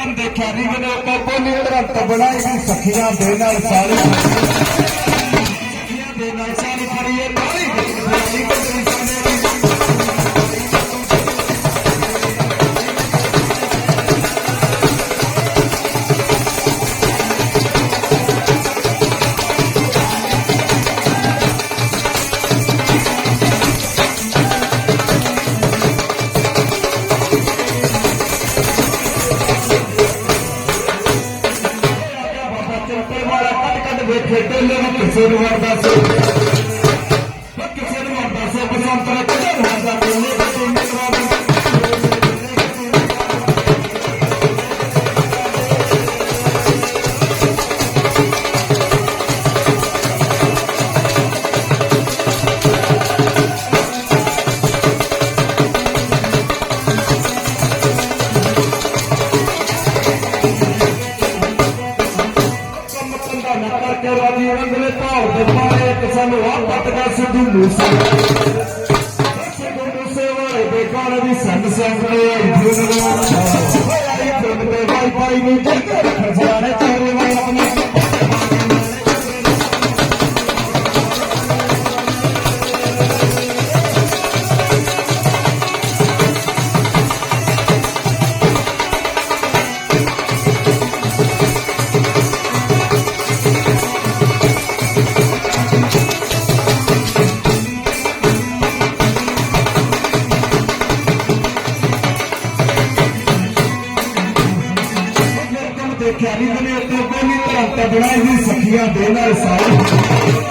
ਤਨ ਦੇਖਿਆ ਨਹੀਂ ਮੈਨੂੰ ਕੋ ਬੋਲੀ ਗ੍ਰੰਥ ਬਣਾਈ ਸੀ, ਸਖੀਆਂ ਦੇ ਨਾਲ ਸਾਰੀ ਸਖੀਆਂ ਦੇ ਨਾਲ ਸਾਰੀ ਕਰੀਏ ਤਾਰੀ ਕੱਟ ਕੱਟ ਵੇਖੇ ਟੇਲੇ ਕਿਸੇ ਨੂੰ ਵਰਦਾ ਸੀ। ਉਹ ਕਿਸੇ ਨੂੰ ਵਰਦਾ ਸੀ, ਬਸੰਤ ਨੇ ਕੰਦਾ ਨਾ ਕਰਕੇ ਰਾਜੀ ਰੰਗਲੇ ਭਾਵ ਦੇ ਪਾਏ ਕਿਸੇ ਨੂੰ ਆ ਪਟਦਾ ਸਿੱਧੂ ਮੂਸੇ। ਸਿੱਧੂ ਮੂਸੇ ਵਾਲੇ ਦੇ ਗਾਣੇ ਵੀ ਸੰਗ ਸੰਗਲੇ ਜੁਨ ਨੂੰ ਹੋਇਆ ਇਹ ਤੇ ਵਾਈ ਪਾਈ ਨੂੰ ਚੰਗੇ ਦੇਖਿਆ ਨਹੀਂ ਬਨੇ ਤੇ ਬੋਲੀ ਧਰੰਤ ਬਣਾਈ ਸੀ ਸਖੀਆਂ ਦੇ ਨਾਲ ਸਾਰੀ।